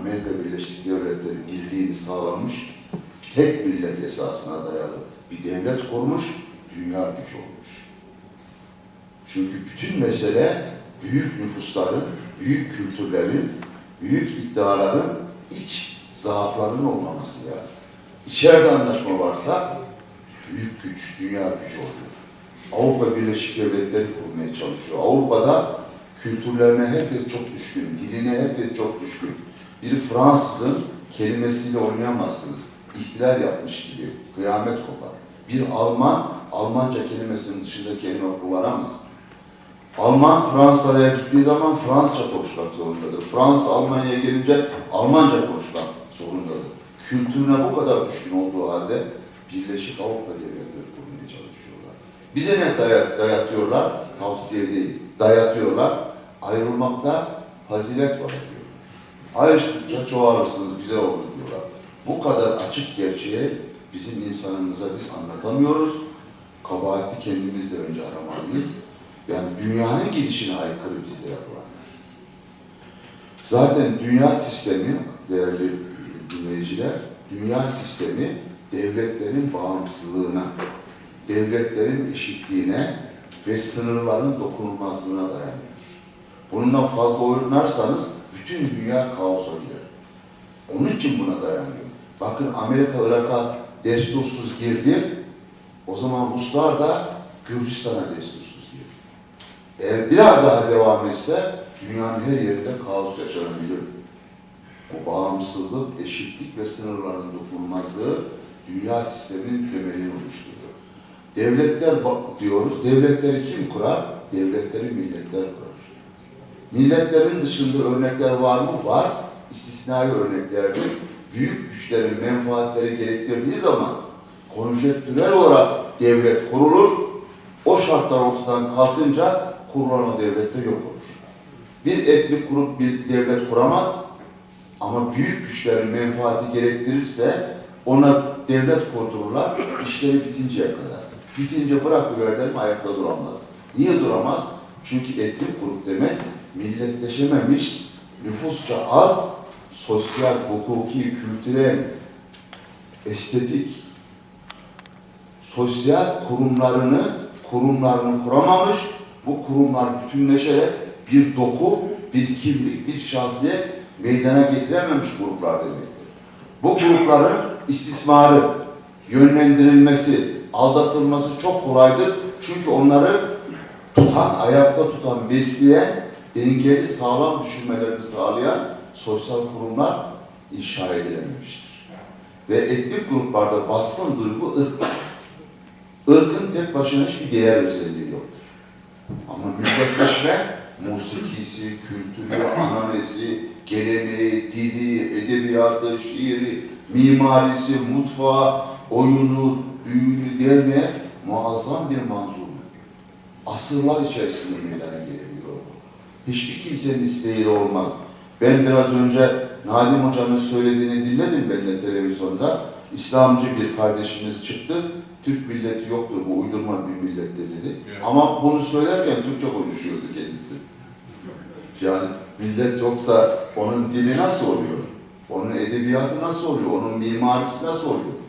Amerika Birleşik Devletleri birliğini sağlamış, tek millet esasına dayalı bir devlet kurmuş, dünya gücü olmuş. Çünkü bütün mesele büyük nüfusların, büyük kültürlerin, büyük iddiaların iç zaaflarının olmaması lazım. İçeride anlaşma varsa büyük güç, dünya gücü oluyor. Avrupa Birleşik Devletleri kurmaya çalışıyor. Avrupa'da kültürlerine herkes çok düşkün, diline herkes çok düşkün. Bir Fransızın kelimesiyle oynayamazsınız. İhtilal yapmış gibi kıyamet kopar. Bir Alman, Almanca kelimesinin dışında kelime kullanamaz. Alman Fransa'ya gittiği zaman Fransızca konuşmak zorundadır. Fransız Almanya'ya gelince Almanca konuşmak zorundadır. Kültürüne bu kadar düşkün olduğu halde Birleşik Avrupa Devletleri kurmaya çalışıyorlar. Bize ne dayat, dayatıyorlar? Tavsiye değil. Dayatıyorlar. Ayrılmakta fazilet var diyorlar. Ayrıştıkça çoğalırsınız, güzel olur diyorlar. Bu kadar açık gerçeği bizim insanımıza biz anlatamıyoruz. Kabahati kendimizde önce aramalıyız. Yani dünyanın gidişine aykırı bizde yapılan. Zaten dünya sistemi, değerli dinleyiciler, dünya sistemi devletlerin bağımsızlığına, devletlerin eşitliğine ve sınırların dokunulmazlığına dayanıyor. Bununla fazla oynarsanız bütün dünya kaosa girer. Onun için buna dayanıyor. Bakın Amerika Irak'a destursuz girdi. O zaman Ruslar da Gürcistan'a destursuz girdi. Eğer biraz daha devam etse dünyanın her yerinde kaos yaşanabilirdi. O bağımsızlık, eşitlik ve sınırların dokunulmazlığı dünya sisteminin temelini oluşturdu. Devletler diyoruz, devletleri kim kurar? Devletleri milletler kurar. Milletlerin dışında örnekler var mı? Var. İstisnai örneklerdir. Büyük güçlerin menfaatleri gerektirdiği zaman konjektürel olarak devlet kurulur. O şartlar ortadan kalkınca kurulan o devlet de yok olur. Bir etnik grup bir devlet kuramaz ama büyük güçlerin menfaati gerektirirse ona devlet kurdururlar işleri bitinceye kadar. Bitince bırakıverler mi ayakta duramaz. Niye duramaz? Çünkü etnik grup demek milletleşememiş, nüfusça az, sosyal, hukuki, kültürel, estetik, sosyal kurumlarını kurumlarını kuramamış, bu kurumlar bütünleşerek bir doku, bir kimlik, bir şahsiyet meydana getirememiş gruplar demektir. Bu grupların istismarı, yönlendirilmesi, aldatılması çok kolaydır. Çünkü onları tutan, ayakta tutan, besleyen, dengeli, sağlam düşünmelerini sağlayan sosyal kurumlar inşa edilememiştir. Ve etnik gruplarda baskın duygu ırk. Irkın tek başına hiçbir değer özelliği yoktur. Ama milletleşme, musikisi, kültürü, ananesi, geleneği, dili, edebiyatı, şiiri, mimarisi, mutfağı, oyunu, düğünü, derneği muazzam bir manzume. Asırlar içerisinde meydana gelebiliyor. Hiçbir kimsenin isteğiyle olmaz. Ben biraz önce Nadim Hoca'nın söylediğini dinledim ben de televizyonda. İslamcı bir kardeşimiz çıktı. Türk milleti yoktur, bu uydurma bir millettir dedi. Evet. Ama bunu söylerken Türkçe konuşuyordu kendisi. Yani millet yoksa onun dili nasıl oluyor? Onun edebiyatı nasıl oluyor? Onun mimarisi nasıl oluyor?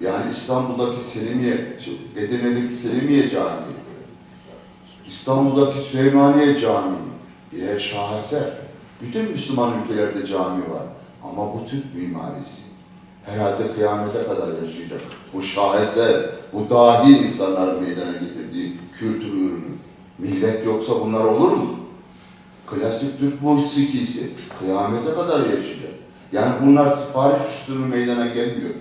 Yani İstanbul'daki Selimiye, şey, Edirne'deki Selimiye Camii, İstanbul'daki Süleymaniye Camii, birer şaheser. Bütün Müslüman ülkelerde cami var. Ama bu Türk mimarisi. Herhalde kıyamete kadar yaşayacak. Bu şaheser, bu dahi insanların meydana getirdiği kültür ürünü. Millet yoksa bunlar olur mu? Klasik Türk musikisi kıyamete kadar yaşayacak. Yani bunlar sipariş usulü meydana gelmiyor.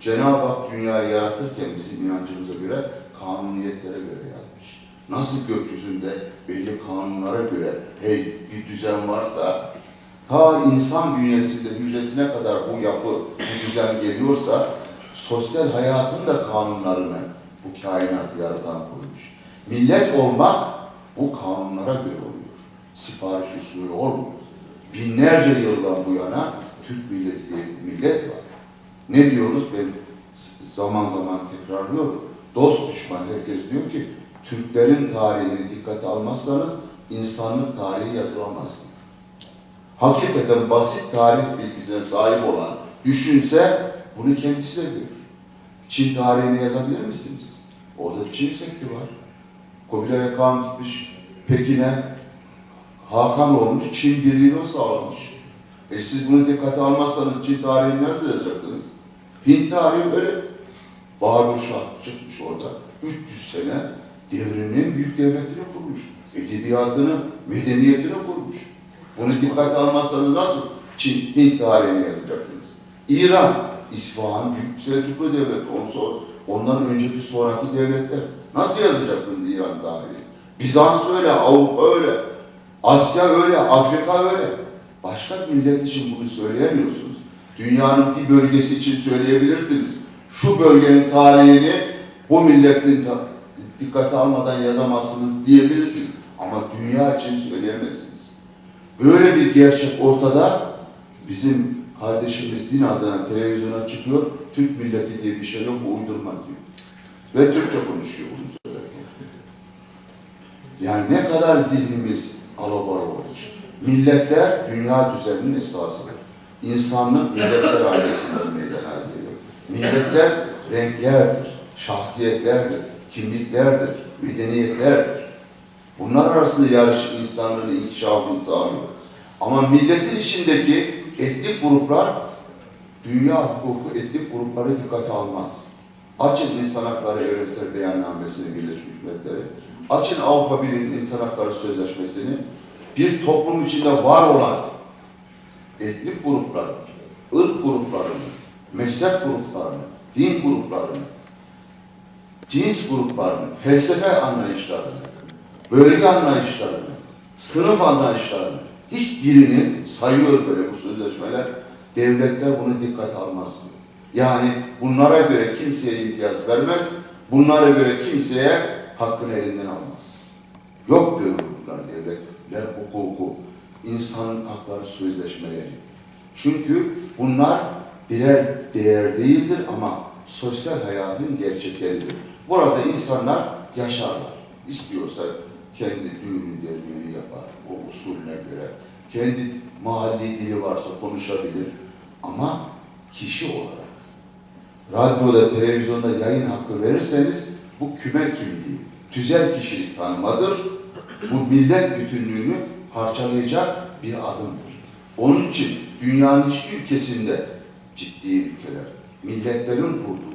Cenab-ı Hak dünyayı yaratırken bizim inancımıza göre kanuniyetlere göre. Nasıl gökyüzünde belli kanunlara göre hey bir düzen varsa ta insan bünyesinde hücresine kadar bu yapı, bu düzen geliyorsa sosyal hayatın da kanunlarını bu kainatı yaratan koymuş. Millet olmak bu kanunlara göre oluyor. Sipariş usulü olmuyor. Binlerce yıldan bu yana Türk milleti diye bir millet var. Ne diyoruz? Ben zaman zaman tekrarlıyorum. Dost düşman herkes diyor ki Türklerin tarihini dikkate almazsanız insanlık tarihi yazılamaz hakikaten basit tarih bilgisine sahip olan düşünse bunu kendisi de görür. Çin tarihini yazabilir misiniz? Orada bir Çin sekti var. Kubilay Khan gitmiş Pekin'e Hakan olmuş, Çin birliğini sağlamış. E siz bunu dikkate almazsanız Çin tarihini nasıl yazacaksınız? Hint tarihi öyle. Bahadur Şah çıkmış orada. 300 sene devrinin büyük devletini kurmuş. Edebiyatını, medeniyetini kurmuş. Bunu dikkate almazsanız nasıl Çin, Hint tarihini yazacaksınız? İran, İsfahan büyük Selçuklu devlet. Sonra, ondan önceki sonraki devletler. Nasıl yazacaksınız İran tarihini? Bizans öyle, Avrupa öyle. Asya öyle, Afrika öyle. Başka millet için bunu söyleyemiyorsunuz. Dünyanın bir bölgesi için söyleyebilirsiniz. Şu bölgenin tarihini bu milletin dikkate almadan yazamazsınız diyebilirsiniz. Ama dünya için söyleyemezsiniz. Böyle bir gerçek ortada bizim kardeşimiz din adına televizyona çıkıyor. Türk milleti diye bir şey yok, bu uydurma diyor. Ve Türkçe konuşuyor bunu söylerken. Yani ne kadar zihnimiz alabora olacak. Milletler dünya düzeninin esasıdır. İnsanlık milletler ailesinden meydana geliyor. Milletler renklerdir, şahsiyetlerdir, kimliklerdir, medeniyetlerdir. Bunlar arasında yarış insanlığın inkişafını sağlıyor. Ama milletin içindeki etnik gruplar dünya hukuku etnik grupları dikkate almaz. Açın İnsan Hakları Evrensel Beyannamesini Birleşmiş Milletleri, açın Avrupa Birliği İnsan Hakları Sözleşmesi'ni bir toplum içinde var olan etnik grupları, ırk gruplarını, mezhep gruplarını, din gruplarını, cins gruplarını, felsefe anlayışlarını, bölge anlayışlarını, sınıf anlayışlarını hiçbirinin sayıyor böyle bu sözleşmeler. Devletler bunu dikkate almaz diyor. Yani bunlara göre kimseye imtiyaz vermez, bunlara göre kimseye hakkını elinden almaz. Yok görür bunlar devletler hukuku, insan hakları sözleşmeleri. Çünkü bunlar birer değer değildir ama sosyal hayatın gerçekleridir. Burada insanlar yaşarlar. İstiyorsa kendi düğünü derneğini yapar, o usulüne göre. Kendi mahalli dili varsa konuşabilir. Ama kişi olarak, radyoda, televizyonda yayın hakkı verirseniz bu küme kimliği, tüzel kişilik tanımadır. Bu millet bütünlüğünü parçalayacak bir adımdır. Onun için dünyanın hiçbir ülkesinde ciddi ülkeler, milletlerin kurduğu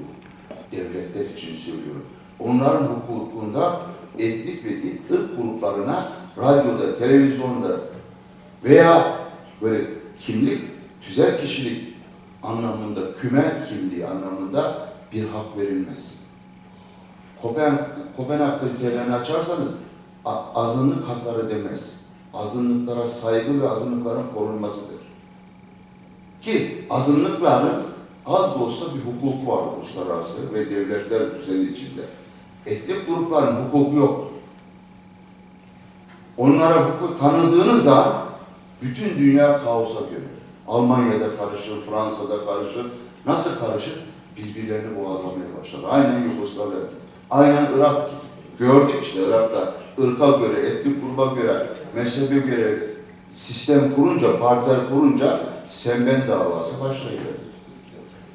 devletler için söylüyorum. Onların hukukunda etnik ve ırk gruplarına radyoda, televizyonda veya böyle kimlik, tüzel kişilik anlamında, küme kimliği anlamında bir hak verilmez. Kopen, Kopenhag kriterlerini açarsanız azınlık hakları demez. Azınlıklara saygı ve azınlıkların korunmasıdır. Ki azınlıkların az da olsa bir hukuku var uluslararası ve devletler düzeni içinde. Etnik grupların hukuku yoktur. Onlara hukuk tanıdığınız an bütün dünya kaosa görür. Almanya'da karışır, Fransa'da karışır. Nasıl karışır? Birbirlerini boğazlamaya başlar. Aynen Yugoslavya. Aynen Irak. Gördük işte Irak'ta ırka göre, etnik gruba göre, mezhebe göre sistem kurunca, partiler kurunca sen ben davası başlayıverdi.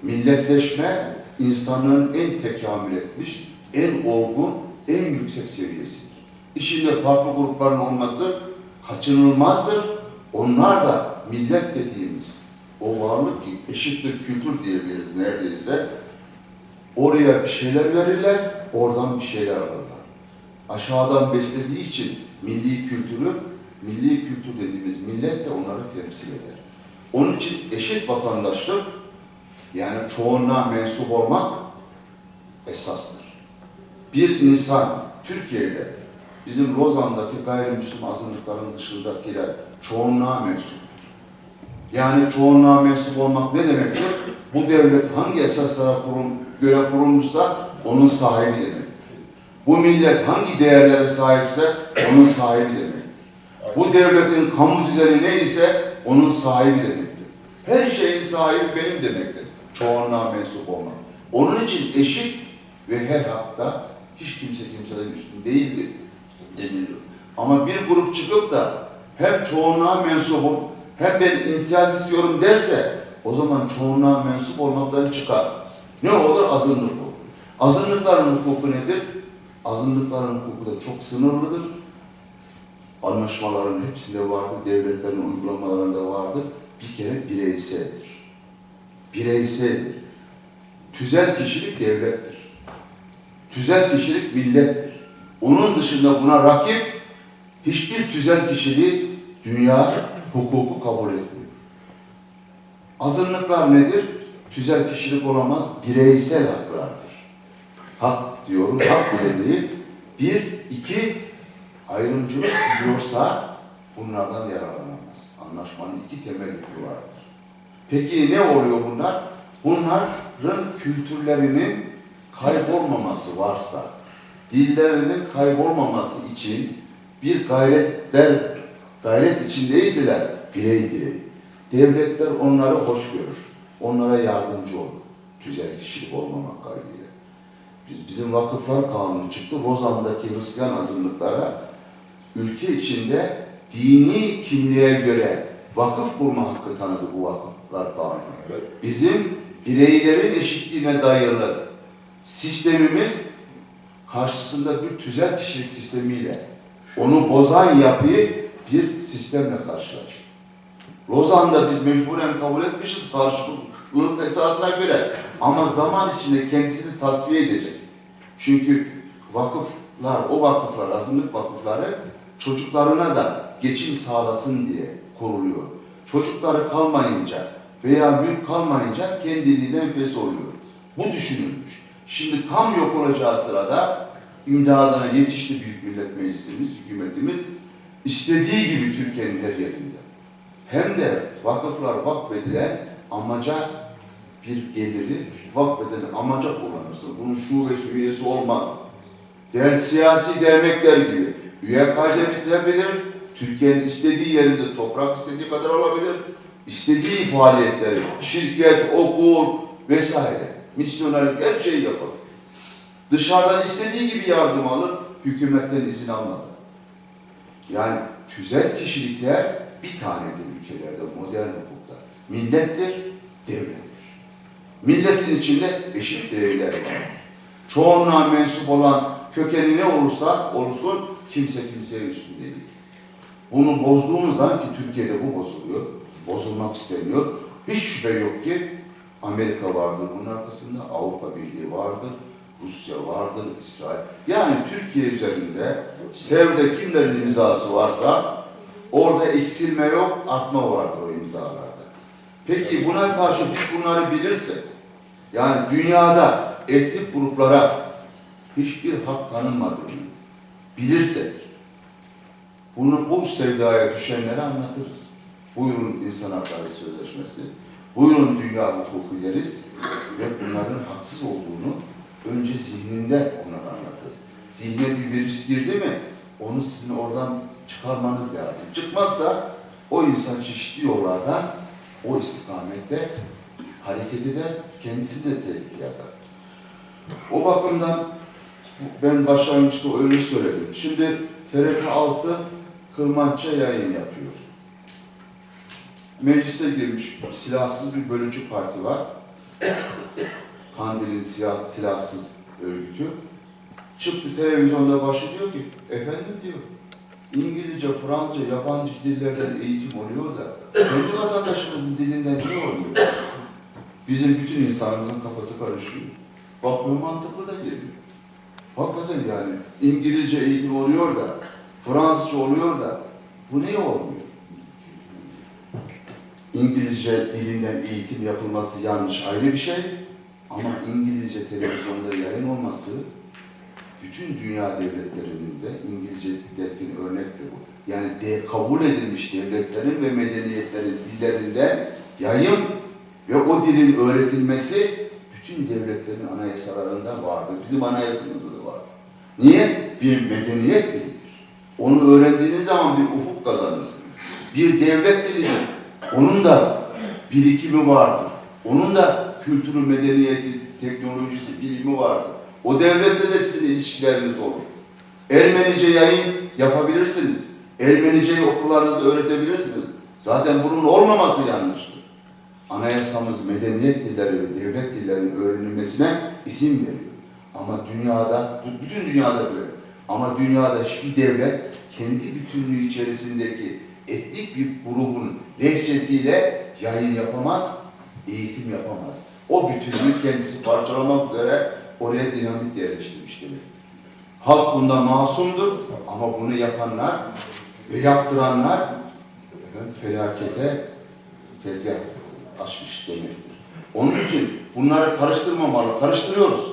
Milletleşme insanlığın en tekamül etmiş, en olgun, en yüksek seviyesidir. İçinde farklı grupların olması kaçınılmazdır. Onlar da millet dediğimiz o varlık ki eşittir kültür diyebiliriz neredeyse. Oraya bir şeyler verirler, oradan bir şeyler alırlar. Aşağıdan beslediği için milli kültürü, milli kültür dediğimiz millet de onları temsil eder. Onun için eşit vatandaşlık, yani çoğunluğa mensup olmak esastır. Bir insan Türkiye'de bizim Lozan'daki gayrimüslim azınlıkların dışındakiler çoğunluğa mensuptur. Yani çoğunluğa mensup olmak ne demektir? Bu devlet hangi esaslara kurum, göre kurulmuşsa onun sahibi demektir. Bu millet hangi değerlere sahipse onun sahibi demektir. Bu devletin kamu düzeni neyse onun sahibi demektir. Her şeyin sahibi benim demektir. Çoğunluğa mensup olmak. Onun için eşit ve her hakta hiç kimse kimseden üstün değildir deniliyor. Ama bir grup çıkıp da hem çoğunluğa mensubum hem ben imtiyaz istiyorum derse o zaman çoğunluğa mensup olmaktan çıkar. Ne olur? Azınlık olur. Azınlıkların hukuku nedir? Azınlıkların hukuku da çok sınırlıdır. Anlaşmaların hepsinde vardır, devletlerin uygulamalarında vardır. Bir kere bireyseldir. Bireyseldir. Tüzel kişilik devlettir. Tüzel kişilik millettir. Onun dışında buna rakip hiçbir tüzel kişiliği dünya hukuku kabul etmiyor. Azınlıklar nedir? Tüzel kişilik olamaz, bireysel haklardır. Hak diyorum, hak bile değil. Bir, iki, ayrımcılık diyorsa bunlardan yararlanamaz. Anlaşmanın iki temel hükmü vardır. Peki ne oluyor bunlar? Bunların kültürlerinin kaybolmaması varsa, dillerinin kaybolmaması için bir gayretler, gayret içindeyseler birey birey. Devletler onları hoş görür. Onlara yardımcı olur. Tüzel kişilik olmamak kaydıyla. Biz, bizim vakıflar kanunu çıktı. Rozan'daki Hristiyan azınlıklara ülke içinde dini kimliğe göre vakıf kurma hakkı tanıdı bu vakıflar kanunu. Bizim bireylerin eşitliğine dayalı sistemimiz karşısında bir tüzel kişilik sistemiyle onu bozan yapıyı bir sistemle karşılaştık. Lozan'da biz mecburen kabul etmişiz karşılık esasına göre. Ama zaman içinde kendisini tasfiye edecek. Çünkü vakıflar, o vakıflar, azınlık vakıfları çocuklarına da geçim sağlasın diye kuruluyor. Çocukları kalmayınca veya mülk kalmayınca kendiliğinden fes oluyor. Bu düşünülmüş. Şimdi tam yok olacağı sırada imdadına yetişti Büyük Millet Meclisimiz, hükümetimiz istediği gibi Türkiye'nin her yerinde hem de vakıflar vakfedilen amaca bir geliri vakfedilen amaca kullanırsın. Bunun şubesi üyesi olmaz. Der, siyasi dernekler gibi. Üye kaydedilebilir. Türkiye'nin istediği yerinde toprak istediği kadar olabilir. İstediği faaliyetleri, şirket, okul vesaire, misyonerlik her şeyi yapar. Dışarıdan istediği gibi yardım alır, hükümetten izin almadan. Yani tüzel kişilikler bir tanedir ülkelerde, modern hukukta. Millettir, devlettir. Milletin içinde eşit bireyler var. Çoğunluğa mensup olan kökeni ne olursa olsun kimse kimseye üstün değil. Bunu bozduğumuz zaman ki Türkiye'de bu bozuluyor, bozulmak istemiyor. Hiç şüphe yok ki Amerika vardır bunun arkasında, Avrupa Birliği vardır, Rusya vardır, İsrail. Yani Türkiye üzerinde Sevde kimlerin imzası varsa orada eksilme yok, artma vardır o imzalarda. Peki buna karşı biz bunları bilirsek, yani dünyada etnik gruplara hiçbir hak tanınmadığını bilirsek, bunu bu sevdaya düşenlere anlatırız. Buyurun insan hakları sözleşmesi, buyurun dünya hukuku deriz ve bunların haksız olduğunu önce zihninde onlara anlatırız. Zihne bir virüs girdi mi onu sizin oradan çıkarmanız lazım. Çıkmazsa o insan çeşitli yollardan o istikamette hareket eder, kendisini de tehlikeye atar. O bakımdan ben başlangıçta öyle söyledim. Şimdi TRT 6 Kırmanç'a yayın yapıyor. Meclise girmiş silahsız bir bölücü parti var. Kandil'in siyah, silahsız örgütü. Çıktı televizyonda başı diyor ki, efendim diyor, İngilizce, Fransızca, yabancı dillerden eğitim oluyor da kendi vatandaşımızın dilinden ne oluyor? Bizim bütün insanımızın kafası karışıyor. Bak bu mantıklı da geliyor. Hakikaten yani İngilizce eğitim oluyor da, Fransızca oluyor da bu niye olmuyor? İngilizce dilinden eğitim yapılması yanlış ayrı bir şey ama İngilizce televizyonda yayın olması bütün dünya devletlerinin de İngilizce derken örnektir bu. Yani de, kabul edilmiş devletlerin ve medeniyetlerin dillerinde yayın ve o dilin öğretilmesi bütün devletlerin anayasalarında vardır. Bizim anayasamızda da vardır. Niye? Bir medeniyet dilidir. Onu öğrendiğiniz zaman bir ufuk kazanırsınız. Bir devlet dilidir. Onun da birikimi vardır. Onun da kültürü, medeniyeti, teknolojisi, bilimi vardır. O devlette de sizin ilişkileriniz olur. Ermenice yayın yapabilirsiniz. Ermeniceyi okullarınızda öğretebilirsiniz. Zaten bunun olmaması yanlıştır. Anayasamız medeniyet dilleri ve devlet dillerinin öğrenilmesine izin veriyor. Ama dünyada, bütün dünyada böyle. Ama dünyada hiçbir devlet kendi bütünlüğü içerisindeki etnik bir grubun lehçesiyle yayın yapamaz, eğitim yapamaz. O bütünlüğü kendisi parçalamak üzere oraya dinamit yerleştirmiş demektir. Halk bunda masumdur ama bunu yapanlar ve yaptıranlar felakete tezgah açmış demektir. Onun için bunları karıştırmamalı, karıştırıyoruz.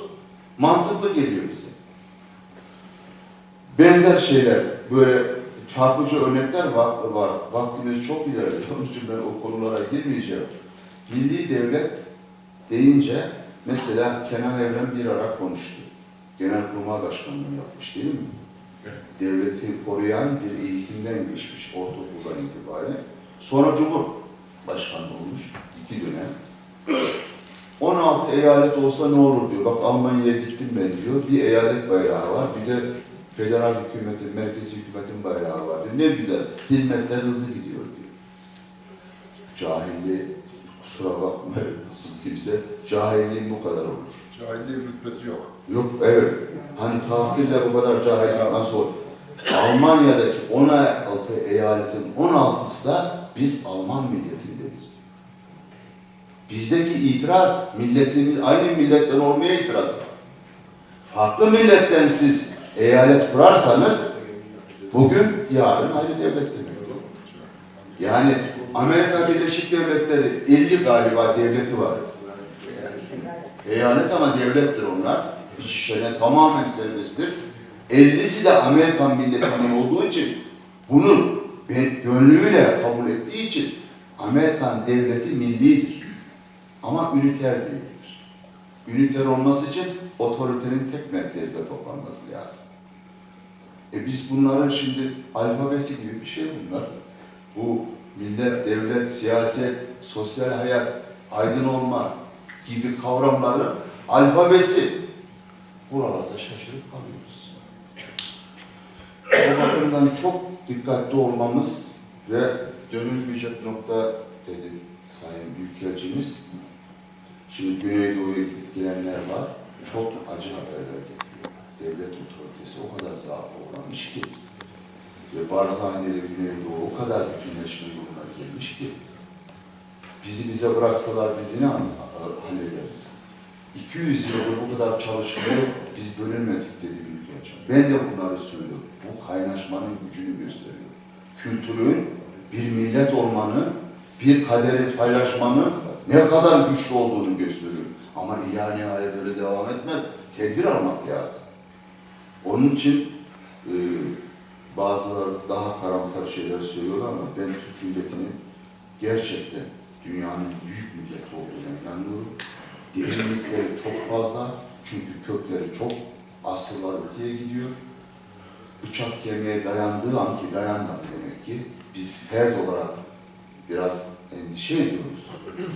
Mantıklı geliyor bize. Benzer şeyler, böyle çarpıcı örnekler var. var. Vaktimiz çok ileride. Onun için ben o konulara girmeyeceğim. Milli devlet deyince mesela Kenan Evren bir ara konuştu. Genelkurmay Başkanlığı yapmış değil mi? Devleti koruyan bir eğitimden geçmiş ortaokuldan itibaren. Sonra Cumhurbaşkanı olmuş iki dönem. 16 eyalet olsa ne olur diyor. Bak Almanya'ya gittim ben diyor. Bir eyalet bayrağı var. Bir de federal hükümetin, merkezi hükümetin bayrağı var diyor. Ne güzel. Hizmetler hızlı gidiyor diyor. Cahilliği kusura bakmayın kimse. Cahilliğin bu kadar olur. Cahilliğin rütbesi yok. Yok evet. Hani tahsille bu kadar cahillik nasıl olur? Almanya'daki 16 eyaletin 16'sı da biz Alman milletindeniz. Bizdeki itiraz milletimiz aynı milletten olmaya itiraz. Farklı milletten siz eyalet kurarsanız bugün yarın ayrı devlet demektir. Yani Amerika Birleşik Devletleri 50 galiba devleti var. Eyalet ama devlettir onlar. İç işlerine tamamen serbesttir. 50'si de Amerikan milletinden olduğu için bunu gönlüyle kabul ettiği için Amerikan devleti millidir. Ama üniter değildir. Üniter olması için otoritenin tek merkezde toplanması lazım. E biz bunların şimdi alfabesi gibi bir şey bunlar. Bu millet, devlet, siyaset, sosyal hayat, aydın olma gibi kavramların alfabesi. Buralarda şaşırıp kalıyoruz. O bakımdan çok dikkatli olmamız ve dönülmeyecek nokta dedi Sayın Büyükelçimiz. Şimdi Güneydoğu'ya gidenler var. Çok acı haberler getiriyor. Devlet otoritesi o kadar zaafı olan ki ve Barzani Güneydoğu o kadar bütünleşme durumuna gelmiş ki bizi bize bıraksalar biz ne hall- hallederiz? 200 yıldır bu kadar çalışmıyor, biz bölünmedik dedi Büyükelçim. Ben de bunları söylüyorum. Bu kaynaşmanın gücünü gösteriyor. Kültürün, bir millet olmanın, bir kaderi paylaşmanın ne kadar güçlü olduğunu gösteriyor. Ama ilahi nihayet böyle devam etmez. Tedbir almak lazım. Onun için e, bazıları daha karamsar şeyler söylüyorlar ama ben Türk milletinin gerçekten dünyanın büyük millet olduğuna inanıyorum. Derinlikleri çok fazla çünkü kökleri çok asırlar öteye gidiyor. Bıçak kemiğe dayandığı an ki dayanmadı demek ki biz fert olarak biraz endişe ediyoruz.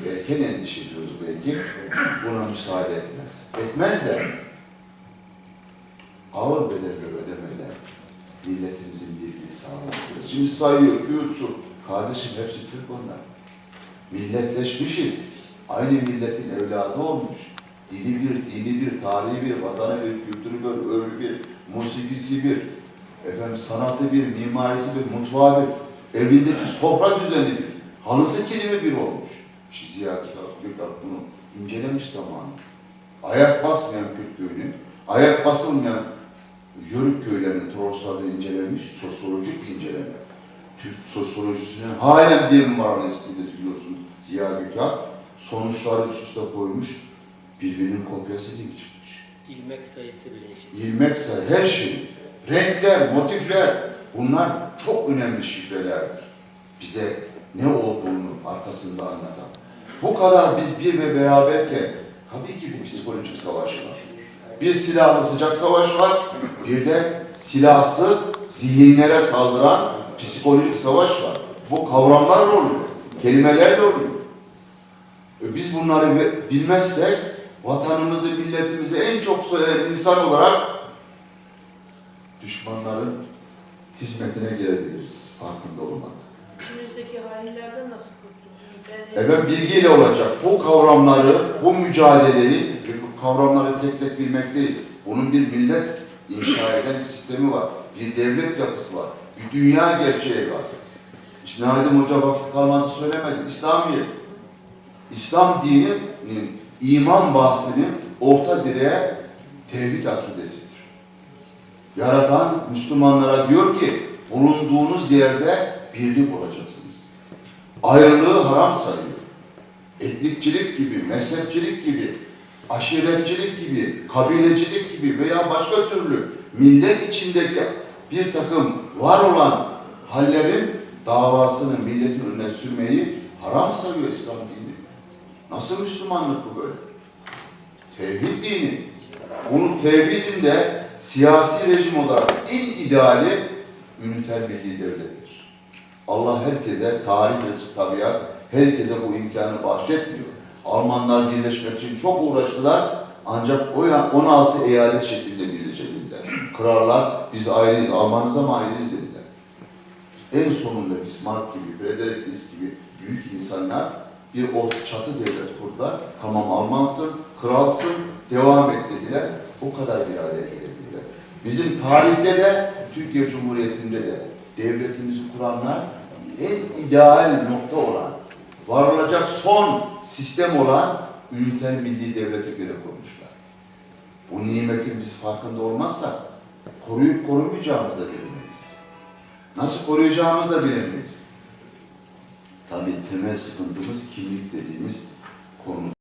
Erken endişe ediyoruz belki. Buna müsaade etmez. Etmez de ağır bedeller ödemeden milletimizin birliği sağlaması. Şimdi sayıyor, Kürt. Kardeşim hepsi Türk onlar. Milletleşmişiz. Aynı milletin evladı olmuş. Dili bir, dini bir, tarihi bir, vatanı bir, kültürü bir, örgü bir, musikisi bir, efendim sanatı bir, mimarisi bir, mutfağı bir, evindeki sofra düzeni bir, halısı kilimi bir olmuş. İşte Ziya Gökalp bunu incelemiş zamanı. Ayak basmayan Kürt köyünü, ayak basılmayan Yörük köylerini Toroslar'da incelemiş, sosyolojik bir inceleme. Türk sosyolojisinin halen bir numaralı eskidir biliyorsun Ziya Gökalp. Sonuçları üst üste koymuş, birbirinin kopyası gibi çıkmış. İlmek sayısı bile eşit. İlmek sayı, her şey, renkler, motifler bunlar çok önemli şifrelerdir. Bize ne olduğunu arkasında anlatan. Bu kadar biz bir ve beraberken tabii ki bir psikolojik savaş var. Bir silahlı sıcak savaş var, bir de silahsız zihinlere saldıran psikolojik savaş var. Bu kavramlarla oluyor, kelimelerle oluyor. E Biz bunları bi- bilmezsek vatanımızı, milletimizi en çok söyleyen insan olarak düşmanların hizmetine gelebiliriz farkında olmadan. İçimizdeki hainlerden nasıl kurtulacağız? Ben Efendim bilgiyle olacak. Bu kavramları, bu mücadeleyi bu kavramları tek tek bilmek değil. Bunun bir millet inşa eden sistemi var. Bir devlet yapısı var. Bir dünya gerçeği var. İşte Nadim Hoca vakit kalmadı söylemedi. İslamiyet. İslam dininin iman bahsinin orta direği tevhid akidesidir. Yaratan Müslümanlara diyor ki bulunduğunuz yerde birlik olacaksınız. Ayrılığı haram sayıyor. Etnikçilik gibi, mezhepçilik gibi, aşiretçilik gibi, kabilecilik gibi veya başka türlü millet içindeki bir takım var olan hallerin davasını milletin önüne sürmeyi haram sayıyor İslam dini. Nasıl Müslümanlık bu böyle? Tevhid dini. Bunun tevhidinde siyasi rejim olarak en ideali üniter milli devlettir. Allah herkese tarih ve tabiat herkese bu imkanı bahşetmiyor. Almanlar birleşmek için çok uğraştılar ancak o ya- 16 eyalet şeklinde birleşebildiler. Krallar biz ayrıyız, Almanıza mı ayrıyız dediler. En sonunda Bismarck gibi, Frederick List gibi büyük insanlar bir o çatı devlet kurdular. Tamam Almansın, kralsın, devam et dediler. O kadar bir araya gelebildiler. Bizim tarihte de, Türkiye Cumhuriyeti'nde de devletimizi kuranlar en ideal nokta olan, varılacak son sistem olan üniter milli devlete göre kurmuşlar. Bu nimetin biz farkında olmazsak koruyup korumayacağımızı da bilemeyiz. Nasıl koruyacağımızı da bilemeyiz. Tabii temel sıkıntımız kimlik dediğimiz konu.